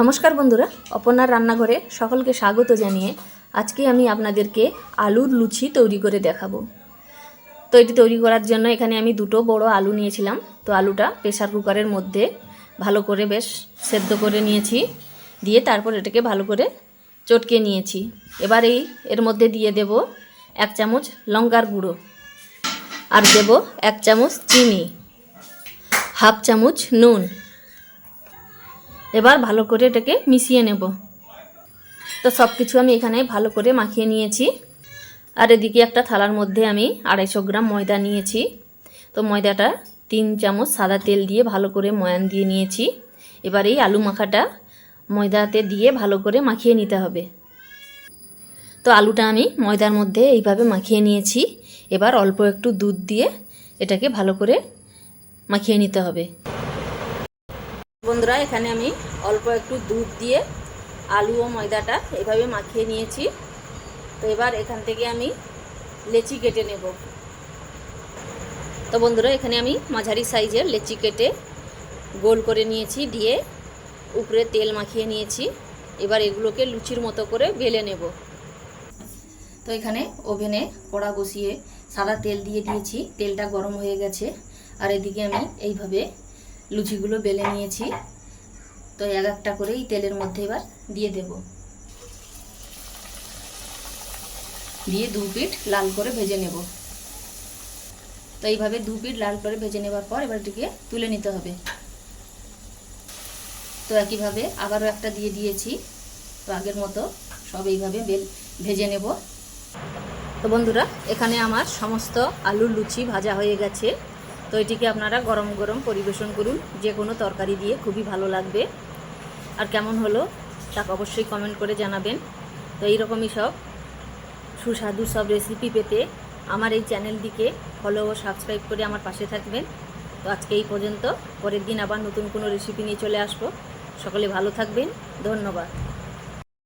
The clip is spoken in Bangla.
নমস্কার বন্ধুরা, অপর্ণার রান্নাঘরে সকলকে স্বাগত জানিয়ে আজকে আমি আপনাদেরকে আলুর লুচি তৈরি করে দেখাবো। তো এটি তৈরি করার জন্য এখানে আমি দুটো বড় আলু নিয়েছিলাম। তো আলুটা প্রেশার কুকারের মধ্যে ভালো করে বেশ সেদ্ধ করে নিয়েছি, দিয়ে তারপর এটাকে ভালো করে চটকে নিয়েছি। এবার এই এর মধ্যে দিয়ে দেব এক চামচ লঙ্কার গুঁড়ো আর দেব এক চামচ চিনি, হাফ চামচ নুন। এবার ভালো করে এটাকে মিশিয়ে নেব। তো সব কিছু আমি এখানে ভালো করে মাখিয়ে নিয়েছি। আর এদিকে একটা থালার মধ্যে আমি আড়াইশো গ্রাম ময়দা নিয়েছি। তো ময়দাটা তিন চামচ সাদা তেল দিয়ে ভালো করে ময়ান দিয়ে নিয়েছি। এবার এই আলু মাখাটা ময়দাতে দিয়ে ভালো করে মাখিয়ে নিতে হবে। তো আলুটা আমি ময়দার মধ্যে এইভাবে মাখিয়ে নিয়েছি। এবার অল্প একটু দুধ দিয়ে এটাকে ভালো করে মাখিয়ে নিতে হবে। বন্ধুরা, এখানে আমি অল্প একটু দুধ দিয়ে আলু ও ময়দাটা এভাবে মাখিয়ে নিয়েছি। তো এবার এখান থেকে আমি লেচি কেটে নেব। তো বন্ধুরা, এখানে আমি মাঝারি সাইজের লেচি কেটে গোল করে নিয়েছি, দিয়ে উপরে তেল মাখিয়ে নিয়েছি। এবার এগুলোকে লুচির মতো করে বেলে নেব। তো এখানে ওভেনে কড়া বসিয়ে সাদা তেল দিয়ে দিয়েছি। তেলটা গরম হয়ে গেছে। আর এদিকে আমি এইভাবে লুচিগুলো বেলে নিয়েছি। তো এক একটা করে এই তেলের মধ্যে এবার দিয়ে দেব। দিয়ে দু পিঠ লাল করে ভেজে নেব। তো এইভাবে দু পিঠ লাল করে ভেজে নেবার পর এবার এটিকে তুলে নিতে হবে। তো একইভাবে আবারও একটা দিয়ে দিয়েছি। তো আগের মতো সব এইভাবে বেল, ভেজে নেব। তো বন্ধুরা, এখানে আমার সমস্ত আলুর লুচি ভাজা হয়ে গেছে। তো এটিকে আপনারা গরম গরম পরিবেশন করুন। যে কোনো তরকারি দিয়ে খুবই ভালো লাগবে। আর কেমন হলো? তা অবশ্যই কমেন্ট করে জানাবেন। তো এইরকমই সব। সুস্বাদু সব রেসিপি পেতে আমার এই চ্যানেলটিকে ফলো ও সাবস্ক্রাইব করে আমার পাশে থাকবেন। তো আজকে এই পর্যন্ত। পরের দিন আবার নতুন কোনো রেসিপি নিয়ে চলে আসব। সকলে ভালো থাকবেন। ধন্যবাদ।